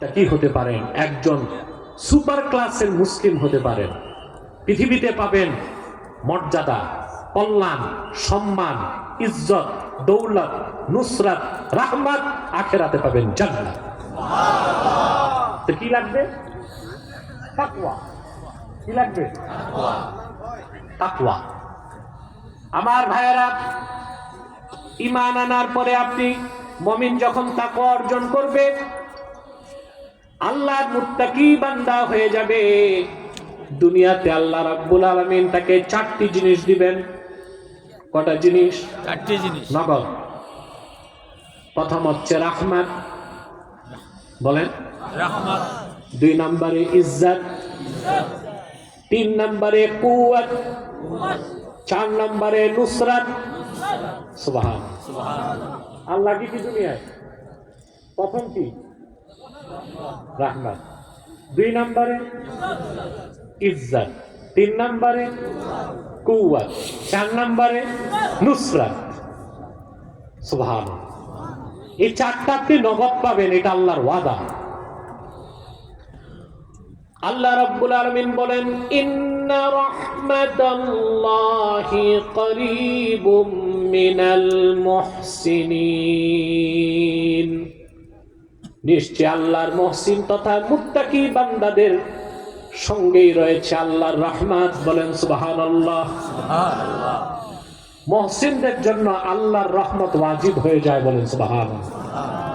তা কি হতে পারেন একজন সুপার ক্লাসের মুসলিম হতে পারেন পৃথিবীতে পাবেন মর্যাদা, কল্যাণ, সম্মান, ইজ্জত, দৌলত, নুসরাত, রাহমাত। আখেরাতে পাবেন জান্নাত। তো কি লাগবে? কি লাগবে? তাকওয়া। আমার ভাইয়েরা ইমান আনার পরে আপনি মমিন যখন তাকওয়া অর্জন করবে আল্লাহর মুত্তাকি বান্দা হয়ে যাবে। দুনিয়াতে আল্লাহ রাব্বুল আলামিন তাকে চারটি জিনিস দিবেন। কটা জিনিস? চারটি জিনিস। নগদ প্রথম হচ্ছে রাহমাত। বলেন। রাহমাত। দুই নম্বরে ইজ্জত। তিন নম্বরে কুয়াত চার নম্বরে নুসরাত। সুবহান। আল্লাহ কি কি দুনিয়ায়? প্রথম কি? রাহমাত দুই নম্বরে ইজ্জত, তিন নম্বরে কুয়াত চার নম্বরে নুসরাত। সুবহান এই চারটা আপনি নগদ পাবেন, এটা আল্লাহর ওয়াদা। আল্লাহ রাব্বুল আলামিন বলেন, ইন্না রাহমাতাল্লাহি করিবুম মিনাল মুহসিনিন। নিশ্চয় আল্লাহর মহসিন তথা মুক্তাকি বান্দাদের সঙ্গেই রয়েছে আল্লাহর রহমাত। বলেন সুবহানাল্লাহ। মহসিনদের জন্য আল্লাহর রহমত ওয়াজিব হয়ে যায় বলেন সুবহানাল্লাহ।